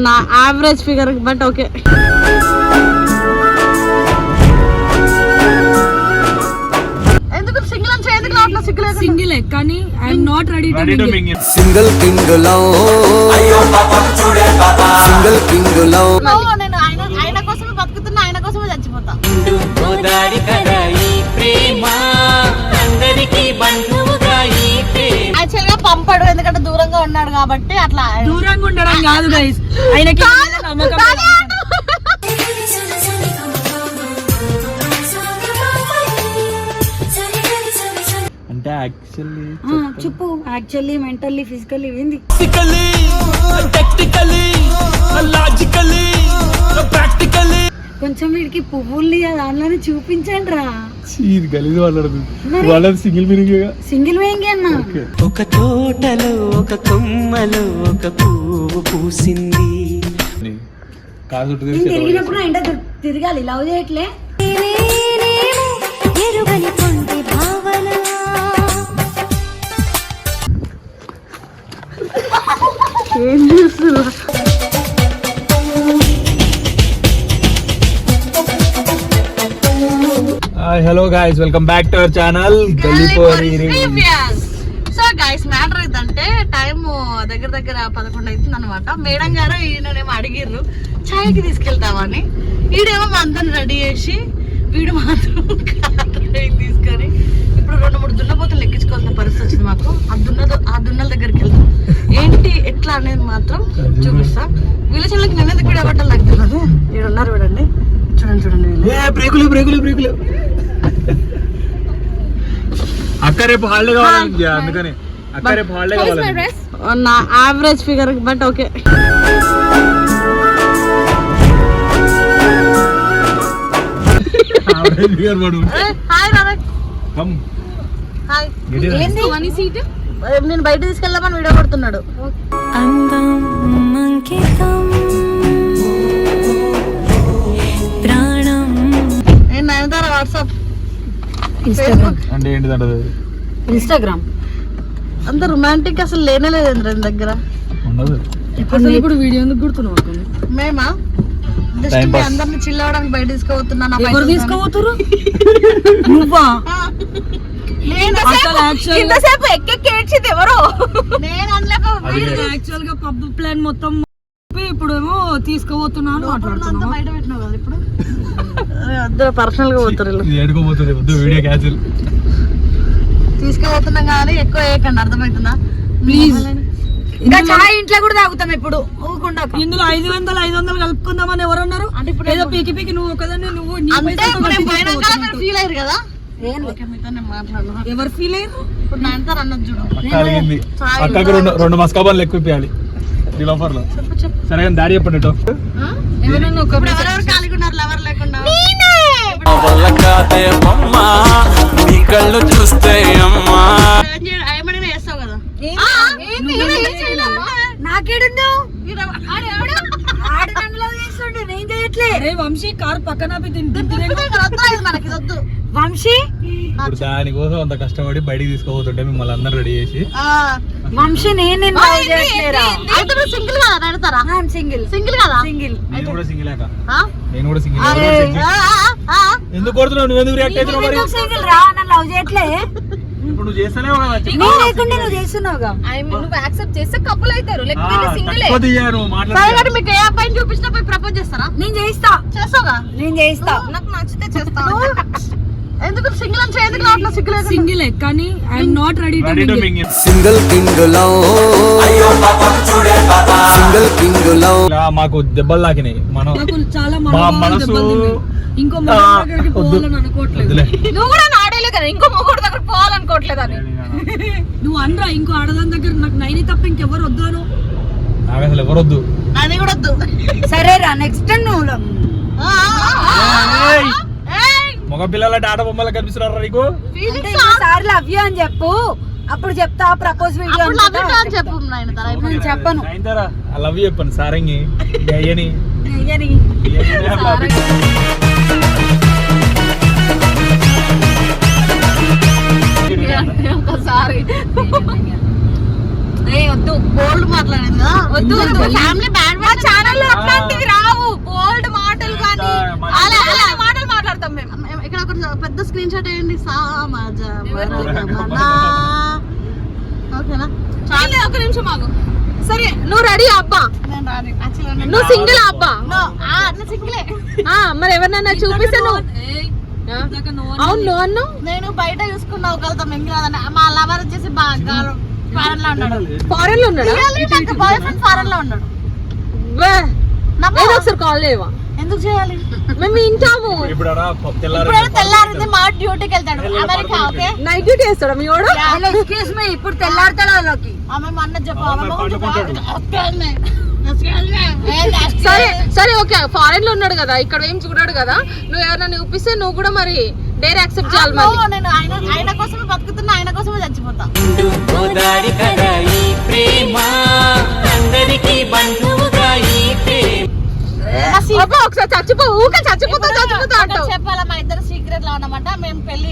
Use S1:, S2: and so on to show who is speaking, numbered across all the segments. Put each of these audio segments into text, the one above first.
S1: నా average figure but okay ఎందుకు single
S2: కానీ I'm not ready to
S3: mingle
S4: single king love single king love
S1: No, నేను ఆయన ఆయన కోసమే బతుకుతున్నా ఆయన కోసమే చచ్చిపోతా. యాక్చువల్గా పంపడు ఎందుకంటే దూరంగా ఉన్నాడు కాబట్టి అట్లా
S2: దూరంగా ఉండడం కాదు గైస్ ఆయనకి నమ్మకం.
S3: అంటే యాక్చువల్లీ
S2: చెప్పు. యాక్చువల్లీ మెంటల్లీ ఫిజికల్లీ ఏంది? కొంచెం వీడికి పువ్వుల్ని ఆ దానిలోనే చూపించండి రా.
S3: ఇది గలీజ్ మాట్లాడుతుంది వాళ్ళది సింగిల్ మీనింగ్
S2: సింగిల్ వేయండి అన్న.
S5: ఒక తోటలో ఒక కొమ్మలో ఒక పువ్వు పూసింది.
S3: కాదు
S2: తిరిగినప్పుడు ఎండ తి- తిరగాలి. లవ్ చేయట్లే.
S1: ఏం చేస్తున్నా
S3: hello guys welcome back to our channel Gallipori
S1: so guys matter ఏంటంటే టైం దగ్గర దగ్గర పదకొండు అవుతుంది అనమాట మేడం గారు ఈయననేమో అడిగిర్రు ఛాయ్కి తీసుకెళ్తామని. ఈడేమో అందరిని రెడీ చేసి వీడు మాత్రం తీసుకొని ఇప్పుడు రెండు మూడు దున్నపోతులు ఎక్కించుకోవాల్సిన పరిస్థితి వచ్చింది మాకు. ఆ దున్నదో ఆ దున్నల దగ్గరికి వెళ్తాం ఏంటి ఎట్లా అనేది మాత్రం చూపిస్తా. వీళ్ళ చెల్లెకి నిన్నది కూడా బట్టలు నాకు తెలియదు. వీడు ఉన్నారు చూడండి. చూడండి చూడండి వీళ్ళు.
S3: బ్రేకులు బ్రేకులు బ్రేకులు. అక్క రేపు హాలిడే కావాలండి అందుకని. అక్క రేపు హాలిడే కావాలండి
S1: నా average figure but okay hi రావే
S3: కమ్
S1: హాయ్
S3: Get it.
S1: ఏంది?
S2: మనీ సీట్
S1: నేను బయట తీసుకెళ్దామని వీడియో కొడుతున్నాడు.
S6: అందం అంకితం ప్రాణం.
S1: నేను నయనతార వాట్సాప్?
S2: ఇన్స్టాగ్రామ్
S3: అంటే ఏంటిదంటే?
S2: ఇన్స్టాగ్రామ్.
S1: అంత రొమాంటిక్ అసలు లేనే లేదు ఇంద్ర దగ్గర.
S3: ఉండదు.
S2: అసలు ఇప్పుడు వీడియో ఎందుకు గుర్తున్నావు?
S1: మేమా? జస్ట్ మీ. అందరిని చిల్ అవడానికి బయట తీసుకుపోతున్నా నా
S2: ఎవరు
S1: పైసలు
S2: తీసుకోబోతురు నువ్వా?
S1: ఇంతసేపు ఎక్కెక్కి ఏడ్చింది ఎవరు? నేను అనలేక
S3: అది.
S2: యాక్చువల్గా పబ్ ప్లాన్ మొత్తం ఇప్పుడు ఏమో
S1: అంతా
S2: మాట్లాడుతున్నావు?
S1: బయట పెట్టినావు కదా ఇప్పుడు? పర్సనల్గా పోతారు
S3: వీడియో క్యాన్సిల్
S1: తీసుకుపోతున్నాం కానీ ఎక్కువ వేయకండి అర్థమవుతుందా?
S2: ప్లీజ్
S1: ఇంకా చాయ్ ఇంట్లో కూడా తాగుతాం ఇప్పుడు ఊకుండా
S2: ఇందులో ఐదు వందలు ఐదు వందలు కలుపుకుందామని ఎవరు అన్నారు ఏదో పీకి పీకి నువ్వు ఒకదాన్ని నువ్వు
S1: అంటే ఇప్పుడు ఫీల్ అయ్యారు కదా?
S2: ఎవరు ఫీల్ అయ్యారు?
S1: ఇప్పుడు నా అంతా అన్నది చూడు.
S3: రెండు రెండు మస్కాబాన్లు ఎక్కువ ఇప్పించాలి సరే కానీ దారి చెప్పండి.
S2: ఎవరైనా
S1: లవర్ లేకుండా
S5: నీ కళ్ళు చూస్తే అమ్మా.
S1: ఏమడిగినా చేస్తావు కదా?
S2: నేను చేయట్లే అరే వంశీ కార్ పక్కన ఆపి తిన్- తిన్- తిన్-
S1: మనకి ఇది వద్దు
S2: వంశీ
S3: ఇప్పుడు దానికోసం అంత కష్టపడి బయటికి తీసుకోబోతుంటే మిమ్మల్ని అందరు రెడీ చేసి
S2: వంశీ నేను నిన్ను love చేయట్లేరా?
S1: అయితే నువ్వు సింగిల్ కదా
S2: single.
S1: సింగిల్ కదా
S2: Single.
S3: నేను కూడా సింగిల్
S1: ఆ?
S3: నేను కూడా సింగిల్. ఎందుకు కొడుతున్నావు నువ్వు ఎందుకు రియాక్ట్ అవుతున్నావు మరి
S2: single రా? నన్ను love చేయట్లే?
S3: ఇప్పుడు నువ్వు చేస్తలేవు కదా
S2: నేను లేకుండా నువ్వు చేస్తున్నావుగా.
S7: నువ్వు యాక్సెప్ట్ చేస్తే కప్పులు అవుతారు లేకపోతే సింగిలే.
S1: సరే కానీ మీకు ఏ అబ్బాయిని చూపించినా పోయి ప్రపోజ్ చేస్తారా?
S2: నేను చేయిస్తా.
S1: చేస్తావుగా?
S2: నేను చేయిస్తా.
S7: నాకు నచ్చితే చేస్తాను
S1: ఎందుకు సింగిల్ అని
S2: కానీ I'm not ready to
S3: mingle
S4: single king love single king love
S3: ఇలా మాకు దెబ్బలు తాకినాయి. మనం
S2: నాకు చాలా
S3: మనసు.
S2: ఇంకో
S3: ఆ,
S2: మగ దగ్గరికి
S3: వద్దు.
S2: పోవాలని అనుకోవట్లేదు.
S3: వద్దులే.
S7: నువ్వు కూడా నాడేలే కదా ఇంకో మొగుడు పోవాలనుకోవట్లేదు అని
S2: నువ్వు అనరా ఇంకో ఆడదాని దగ్గర నాకు నైని తప్ప ఇంకెవరు వద్దాను
S3: నాకు అసలు ఎవరు వద్దు.
S1: అది కూడా వద్దు.
S2: సరే రా నెక్స్ట్ నువ్వు
S1: ఆ, ఆ, ఆ,
S3: ఏయ్!
S1: ఆ. ఏయ్,
S3: మగ పిల్లల ఆట బొమ్మలు కనిపిస్తున్నారా నీకు?
S1: Feelings
S2: సార్ లవ్ యూ అని చెప్పు. అప్పుడు చెప్తా ప్రపోజ్ వీడియో
S1: చెప్పు
S2: నేను చెప్పను.
S3: ఐ లవ్ యూ చెప్పండి సారంగి అయ్యని
S2: అయ్యని.
S7: ఒకసారి రే వద్దు
S1: బోల్డ్ మాట్లాడింది కదా.
S7: వద్దు వద్దు.
S1: ఫ్యామిలీ బ్యాడ్
S7: మా ఛానల్లో అట్లాంటివి రావు. బోల్డ్ మాటలు కానీ. అలా అలా మాటలు మాట్లాడతాం మేము.
S1: ఇక్కడ ఒక పెద్ద స్క్రీన్ షాట్ వేయండి. సామాజ ఓకేనా?
S7: చాలే. ఒక నిమిషం ఆగు. సరే నువ్వు రెడీ అబ్బా? నువ్వు సింగిల్ అబ్బా?
S1: సింగిలే
S7: ఆ, మరి ఎవరినైనా చూపిస్తే నువ్వు? అవును నువ్వు అన్ను
S1: నేను బయట చూసుకున్నా ఒకళ్ళతో మింగినదని మా లవర్ వచ్చేసి బాగా ఫారెన్లో ఉన్నాడు.
S7: ఫారెన్లో ఉన్నాడా?
S1: నాకు బాయ్ ఫ్రెండ్ ఫారెన్లో ఉన్నాడు.
S7: ఒకసారి కాల్ చేయవా?
S1: ఎందుకు చేయాలి?
S7: మేము వింటాము
S3: ఇప్పుడు తెల్లారి
S1: తెల్లారితే మా డ్యూటీకి వెళ్తాడు. America okay?
S7: నైట్ డ్యూటీ వేస్తాడా మీ వాడు?
S2: ఎక్స్క్యూజ్ మీ ఇప్పుడు తెల్లారుతాడు వాళ్ళకి.
S1: ఆమె మా అన్న
S7: సరే? సరే ఓకే ఫారెన్లో ఉన్నాడు కదా ఇక్కడ ఏం చూడాడు కదా. నువ్వు ఎవరైనా చూపిస్తే నువ్వు కూడా మరి డేర్ యాక్సెప్ట్ చేయాలి మళ్ళీ
S1: నేను ఆయన ఆయన కోసమే బతుకుతున్నా ఆయన కోసమే చచ్చిపోతా.
S5: గోదారి కదా ఈ ప్రేమ అందరికీ బంధువుగా ఈ ప్రేమ.
S1: నా సీ-
S7: అబ్బా, ఒకసారి చచ్చిపో ఊకే చచ్చిపోతా చచ్చిపోతా
S1: ఒకటి
S7: అంటావు
S1: చెప్పాలా మా ఇద్దరు సీక్రెట్లో అన్నమాట మేము పెళ్ళి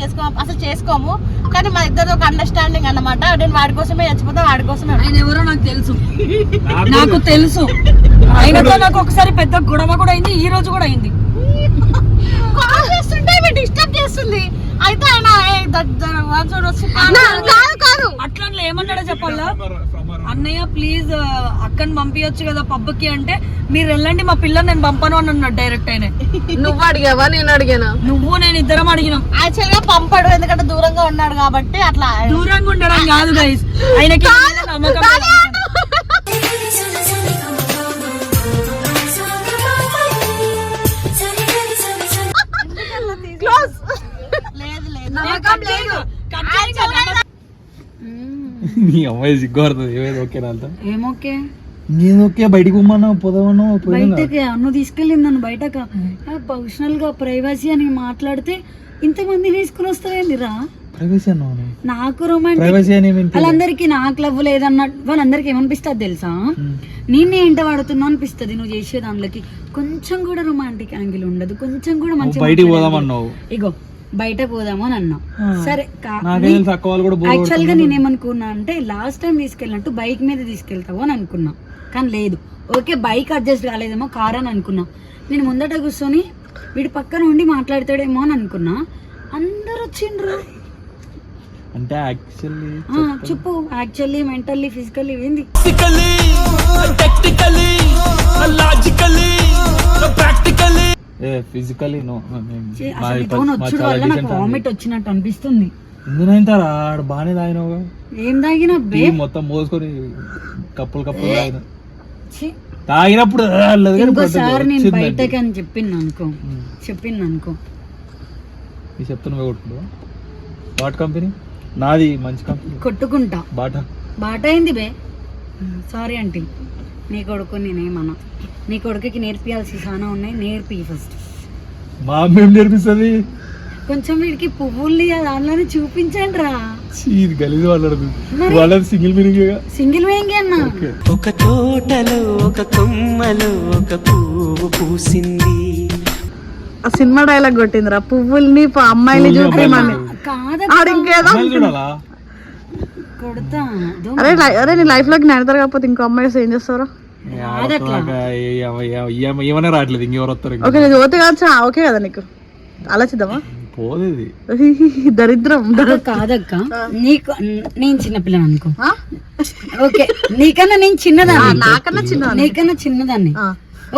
S1: చేసుకోమో అసలు చేసుకోము. కానీ మా ఇద్దరు ఒక అండర్స్టాండింగ్ అన్నమాట. నేను వాడి కోసమే చచ్చిపోతా వాడి కోసమే.
S2: ఆయన ఎవరో నాకు తెలుసు. నాకు తెలుసు. ఆయనతో నాకు ఒకసారి పెద్ద గొడవ కూడా అయింది ఈ రోజు కూడా అయింది.
S1: కాల్ చేస్తుంటే ఇవి డిస్టర్బ్ చేస్తుంది. అయితే ఆయన
S7: కాదు కాదు.
S2: అట్లా ఏమన్నాడో చెప్పాలా? అన్నయ్య ప్లీజ్ అక్కని పంపించచ్చు కదా పబ్కి అంటే మీరు వెళ్ళండి మా పిల్లని నేను పంపను అని అన్నాడు డైరెక్ట్ ఆయన.
S7: నువ్వు అడిగావా? నేను అడిగానా?
S2: నువ్వు నేను ఇద్దరం అడిగినాం.
S1: యాక్చువల్గా పంపడు ఎందుకంటే దూరంగా ఉన్నాడు కాబట్టి అట్లా.
S2: దూరంగా ఉండడం కాదు గైస్ ఆయనకి నమ్మకం
S3: నీ అమ్మాయి సిగ్గు పడుతుంది ఏమైంది? ఓకే అంతా?
S2: ఏమోకే.
S3: నేను ఓకే బయటికి పోమన్నా పోదామన్నా
S2: బయటకి అన్ను తీసుకెళ్ళింది నన్ను బయటకు. పర్సనల్గా ప్రైవసీ అని మాట్లాడితే ఇంతమంది తీసుకుని
S3: ప్రైవసీ అన్నావు
S2: నాకు రొమాంటిక్ వాళ్ళందరికీ నాకు లవ్ లేదన్నట్టు వాళ్ళందరికీ ఏమనిపిస్తుంది తెలుసా? నేను ఏంట వాడుతున్నా అనిపిస్తుంది నువ్వు చేసే దాంట్లోకి. కొంచెం కూడా రొమాంటిక్ యాంగిల్ ఉండదు కొంచెం కూడా మంచి ఇగో బయట పోదాము అని అన్నా. సరే యాక్చువల్గా నేనేమనుకున్నా అంటే లాస్ట్ టైం తీసుకెళ్ళినట్టు బైక్ మీద తీసుకెళ్తావు అని అనుకున్నా. కానీ లేదు. ఓకే బైక్ అడ్జస్ట్ కాలేదేమో కార్ అని అనుకున్నా. నేను ముందట కూర్చొని వీడి పక్కన ఉండి మాట్లాడతాడేమో అని అనుకున్నా. అందరు వచ్చిండ్రు.
S3: అంటే యాక్చువల్లీ
S2: ఆ, చెప్పు. యాక్చువల్లీ మెంటల్లీ ఫిజికల్లీ ఏంది?
S5: టెక్నికలీ లాజికలీ ప్రాక్టికలీ
S3: ఏ ఫిజికలీ నో
S2: వామిట్ వచ్చినట్టు అనిపిస్తుంది.
S3: ఎందుకంటారా ఆడ బాగానే తాగినావు
S2: ఏం తాగినా
S3: మొత్తం మోసుకొని కప్పులు కప్పులు తాగిన. తాగినప్పుడు
S2: ఇంకోసారి నేను. బయటకి అని చెప్పింది అనుకో చెప్పింది అనుకో
S3: ఈ చెప్తున్నా కొట్టుకుంటా. బాట్ కంపెనీ? నాది మంచి కంపెనీ.
S2: కొట్టుకుంటా.
S3: బాటా.
S2: బాట అయింది బే సారీ ఆంటీ. నీ కొడుకు నేనేమన్నా నీ కొడుకుకి నేర్పియాల్సి చాలా ఉన్నాయి నేర్పి ఫస్ట్
S3: మా అమ్మ ఏం నేర్పిస్తుంది?
S2: కొంచెం వీడికి పువ్వుల్ని ఆ దానిలోనే చూపించండి రా
S3: ఇది గలీజ్ వాళ్ళది వాళ్ళది సింగిల్ మీనింగ్
S2: సింగిల్ వేయంగి అన్న?
S5: ఒక తోటలో ఒక కొమ్మలో ఒక పువ్వు పూసింది.
S1: ఆ సినిమా డైలాగ్ కొట్టిందిరా పువ్వుల్ని ప- అమ్మాయిని చూపించమని
S2: కాద
S1: ఇంకేదో
S2: కొడతా.
S1: అరే లై- అరే నీ లైఫ్లోకి నేడతారు కాకపోతే ఇంకో అమ్మాయి ఏం చేస్తారా
S3: ఏమన్నా రావట్లేదు ఇంకెవరు వస్తారు?
S1: ఓకే నేను పోతే ఆ, ఓకే కదా నీకు. ఆలోచిద్దామా?
S3: పోదు ఇది
S1: దరిద్రం.
S2: కాదక్క. నీకు నేను చిన్నపిల్లని అనుకో. ఓకే నీకన్నా నేను చిన్నదాన్ని
S1: నాకన్నా చిన్న
S2: నీకన్నా చిన్నదాన్ని.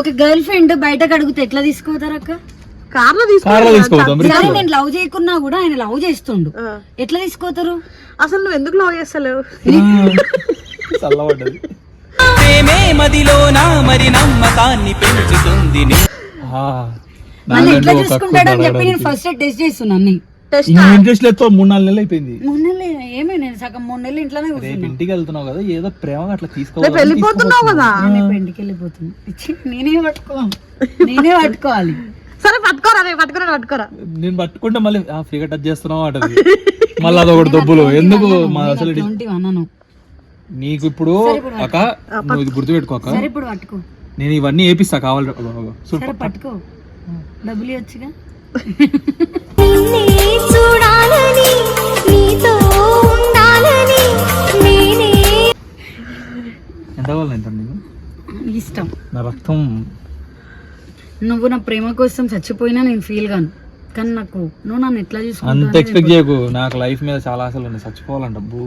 S2: ఒక గర్ల్ ఫ్రెండ్ బయటకు అడిగితే ఎట్లా తీసుకుపోతారు అక్క?
S3: కార్లో తీసుకోవద్దాం
S2: సరే నేను లవ్ చేయకున్నా కూడా ఆయన లవ్ చేస్తుండు. ఎట్లా తీసుకోతారు
S1: అసలు నువ్వు ఎందుకు లవ్ చేస్తలేవు?
S3: చల్లబడ్డది.
S5: ప్రేమే మదిలోన మరి నమ్మకాన్ని పెంచుతుంది నీ
S2: ఎట్లా చెప్పి నేను ఫస్ట్ టెస్ట్ చేస్తున్నాను
S1: టెస్ట్
S3: ఇంకా ఇంట్రెస్ట్ లేదు మూడు నాలుగు నెలలు అయిపోయింది.
S2: మూడు నెలలు ఏమే నేను సగం మూడు నెలలు ఇంట్లోనే
S3: రేపు
S2: కూర్చున్నా.
S3: ఇంటికి వెళ్తున్నావు కదా ఏదో ప్రేమగా అట్లా తీసుకోవాలి.
S1: వెళ్ళిపోతున్నావు కదా?
S2: రేపు ఇంటికి వెళ్ళిపోతున్నా. నేనే పట్టుకో నేనే పట్టుకోవాలి.
S1: సరే పట్టుకోరా రేపు పట్టుకోరా పట్టుకోరా.
S3: నేను పట్టుకుంటే మళ్ళీ ఆ, ఫ్రీగా టచ్ చేస్తున్నావు అంటది. మళ్ళీ అదొకటి దబ్బులు. ఎందుకు మా అసలు నీకు ఇప్పుడు అక్క నువ్వు ఇది గుర్తుపెట్టుకో అక్క.
S2: సరే ఇప్పుడు పట్టుకో.
S3: నేను ఇవన్నీ ఏపిస్తా కావాలి
S2: సరే పట్టుకో. డబ్బులు ఇవ్వచ్చుగా?
S6: నేను.
S2: ఇష్టం.
S3: నా రక్తం.
S2: నువ్వు నా ప్రేమ కోసం చచ్చిపోయినా నేను ఫీల్ గాను. కానీ నాకు నువ్వు నన్ను ఎట్లా
S3: అంత
S2: చూసుకుంటావు
S3: ఎక్స్పెక్ట్ చేయకు. నాకు లైఫ్ మీద చాలా ఆశలు ఉన్నాయి చచ్చిపోవాలంట అబ్బూ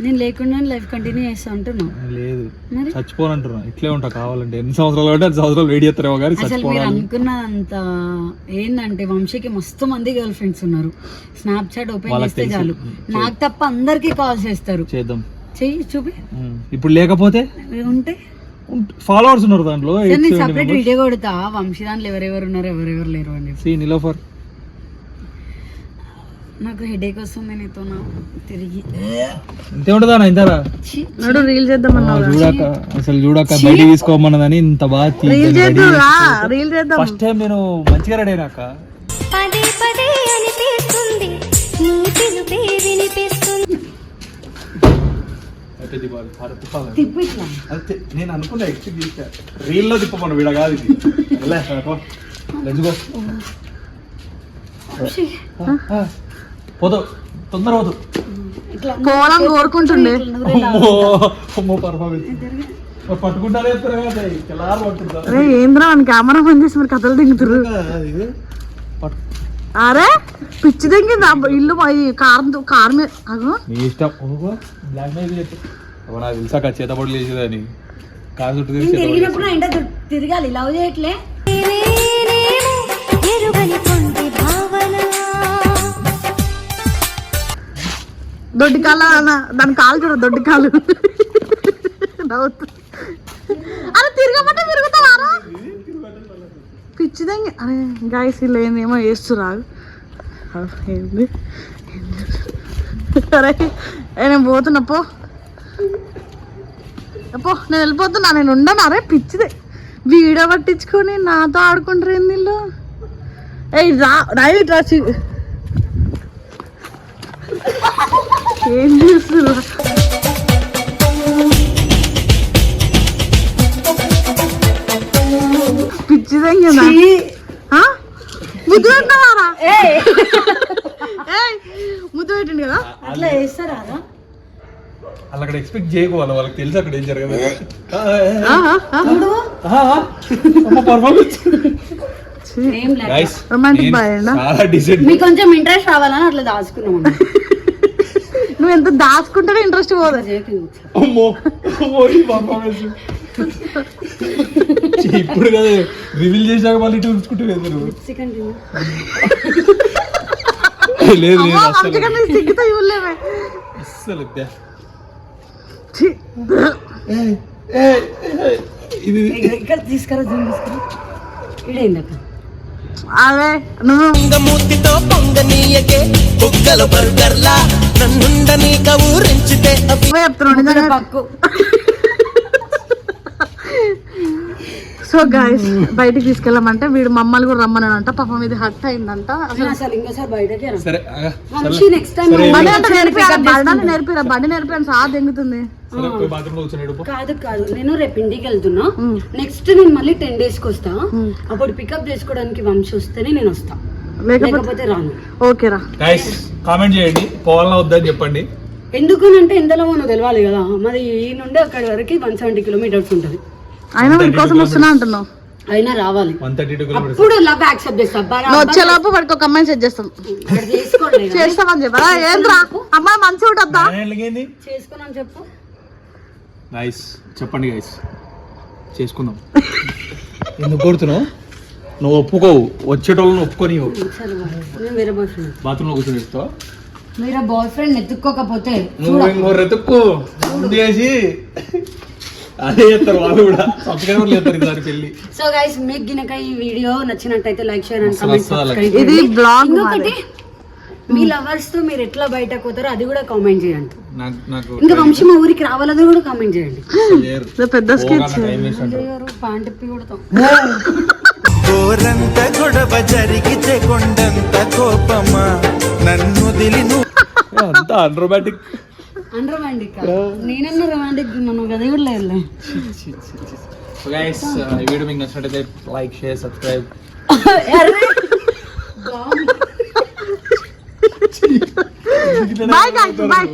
S2: నేను లేకుండా లైఫ్ కంటిన్యూ చేస్తా అంటున్నా.
S3: లేదు.
S2: మరి?
S3: చచ్చిపోవాలంటున్నా. ఇట్లే ఉంటా కావాలంటే. ఎన్ని సంవత్సరాలు అంటే అన్ని సంవత్సరాలు వెయిట్ చేస్తారేమో కానీ
S2: అసలు మీరు
S3: చచ్చిపోవాలి
S2: అనుకున్నంత ఏంటంటే వంశీకి మస్తు మంది గర్ల్ ఫ్రెండ్స్ ఉన్నారు. స్నాప్ చాట్ ఓపెన్
S3: వాళ్ళకి
S2: చేస్తే
S3: తెలుసు.
S2: చాలు. నాకు తప్ప అందరికీ కాల్ చేస్తారు.
S3: చేద్దాం.
S2: చెయ్యి చూపి.
S3: ఉమ్. ఇప్పుడు లేకపోతే?
S2: ఉంటే?
S3: ఫాలోవర్స్ ఉన్నారు దాంట్లో.
S2: సరే నేను సపరేట్ వీడియో కొడతా. వంశీ దాంట్లో ఎవరెవరు ఉన్నారు ఎవరెవరు లేరు అని చెప్పి.
S3: సి నిలోఫర్
S2: నాకు హెడేక్ వస్తుంది నీతో నా తిరిగి.
S3: ఇంతే ఉంటుందా ఇంతరా
S1: నడు రీల్ చేద్దామన్నావు
S3: చూడాక అసలు చూడాక బయట తీసుకోమన్నదని ఇంత బాగా
S1: రీల్ చేద్దాం
S3: ఫస్ట్ టైం నేను మంచిగా రెడీ అయినాక
S6: పదే పదే అనిపిస్తుంది నీ పిలుపే వినిపిస్తుంది.
S2: తిప్పు ఇట్లా.
S3: అంతే నేను అనుకున్నా ఎక్స్పెక్ట్ చేసా రీల్లో తిప్పమను వీడ కాదు ఇది. లెట్స్ గో పోదు తొందర పోదు.
S2: ఇట్లా
S1: పోవాలని కోరుకుంటుండే.
S3: అమ్మో అమ్మో పర్ఫార్మెన్స్ పట్టుకుంటా లేస్తారు కదా తెల్లారు పట్టుకుంటా.
S1: అరే ఏంద్రా అని కెమెరా పని చేసి మరి కథలు దిగుతురు అరే పిచ్చి దింగింది ఆ ఇల్లు కారు కారు
S3: తెలుసాక చేతబడులు చేతబడులు
S2: తిరిగినప్పుడు తిరగాలి. లవ్ చేయట్లే.
S1: దొడ్డి కాళ్ళ అన్న దాని కాలు చూడ దొడ్డి కాలు నవ్వుతూ. అరే తిరగమంటే తిరుగుతావారా పిచ్చిదంగి. అరే గాయస్ వీళ్ళు ఏందేమో వేస్తురాగు ఏంది? అరే నేను పోతున్నా పో. పో నేను వెళ్ళిపోతున్నా నేను ఉండను. అరే పిచ్చిదే. వీడ పట్టించుకొని నాతో ఆడుకుంటారు ఏంది వీళ్ళు? ఏ రా రైలు రా ఏం చేస్తున్నా? పిచ్చిదంగా ముద్దు పెట్టినవారా ముద్దు కదా?
S2: అట్లా వేస్తారా?
S3: వాళ్ళు అక్కడ ఎక్స్పెక్ట్ చేయకోవాలి వాళ్ళకి తెలుసు అక్కడ ఏం జరగదు.
S2: మీకు కొంచెం ఇంట్రెస్ట్ రావాలని అట్లా దాచుకున్నాం
S1: నువ్వు ఎంత దాచుకుంటేనే ఇంట్రెస్ట్ పోదు.
S3: అమ్మో ఇప్పుడు కదా రివీల్ చేశాక మళ్ళీ ఇటు ఉంచుకుంటూ వెళ్తారు లేదు లేదు
S1: అమ్మో,
S3: అస్సలు
S1: సిగ్గుతో.
S3: ఇది.
S2: ఇక్కడ తీసుకురా జూమ్ తీసుకురా. ఇడేంది అక్క?
S1: అదే నువ్వు.
S8: మూతితో పొంగనీయకే బుగ్గల బర్గర్లా. నన్నుండనీక ఊరించితే
S2: పక్కు.
S1: సో గాయస్ బయటికి తీసుకెళ్ళమంటే వీడు మమ్మల్ని కూడా రమ్మనంట పాపం ఇది హట్ అయిందంట. బండి అంటే నేర్పిరా బండి నేర్పిరా బండి నేర్పిరా సా దెంగుతుంది.
S3: సరే పో
S2: కాదు కాదు. నేను రేపు ఇంటికి వెళ్తున్నా. నెక్స్ట్ నేను మళ్ళీ టెన్ డేస్కి వస్తా. అప్పుడు పికప్ చేసుకోవడానికి వంశీ వస్తేనే నేను వస్తా.
S1: లేకపోతే
S2: రాను.
S1: ఓకేరా
S3: గైస్ కామెంట్ చేయండి. పోవాలన్నా వద్దని చెప్పండి.
S2: ఎందుకనంటే ఎంతలో మనకు తెలవాలి కదా. మరి ఈ నుండి అక్కడి వరకు వన్ సెవెంటీ కిలోమీటర్స్ ఉంటుంది.
S1: అయినా వీడి వస్తున్నా అంటున్నావు.
S2: అయినా రావాలి.
S3: One thirty two kilometres.
S2: అప్పుడు లవ్ యాక్సెప్ట్ చేస్తా. బరా-
S1: నువ్వు వచ్చేలోపు వాడికి ఒక అమ్మాయిని సెట్ చేస్తాం. చేస్తామని చెప్పరా ఏంద్రా? అమ్మాయి మంచి ఉంటుందా
S3: ఏంది?
S2: చేసుకున్నాను చెప్పు.
S3: గైస్ చెప్పండి గైస్ చేసుకుందాం. ఎందుకు కొడుతున్నావు? నువ్వు ఒప్పుకోవు. వచ్చేటోళ్ళని ఒప్పుకొని
S2: ఫ్రెండ్
S3: బాత్రూంలో కూర్చొని చెప్తావా?
S2: మీరు బాయ్ ఫ్రెండ్ ఎత్తుక్కోకపోతే
S3: నువ్వు ఇంకో చేసి అదే చేస్తారు వాళ్ళు కూడా. సబ్స్క్రైబర్లు చేస్తారు దాని పెళ్ళి.
S2: సో గైస్ మీకు గినక ఈ వీడియో నచ్చినట్టయితే like share and comment subscribe
S1: ఇది బ్లాగ్
S2: ఇంకొకటి మీ లవర్స్తో మీరు ఎట్లా బయటకు పోతారో అది కూడా కామెంట్ చేయండి. ఇంకా వంశీ మా ఊరికి రావాలని కూడా కామెంట్ చేయండి.
S3: లేరు
S1: పెద్ద స్కెచ్
S2: పాంట్ ఇప్పి కొడతాం.
S8: కోరంత గొడవ జరిగితే కొండంత కోపమా? నన్ను దిలి
S3: అంతా అన్రోమాటిక్
S2: అండర్ రొమాంటిక్ నేనన్నా రొమాంటిక్ మనం కదా కూడా లేదు
S3: సో గైస్ ఈ వీడియో మీకు నచ్చినట్టయితే like share subscribe
S1: bye bye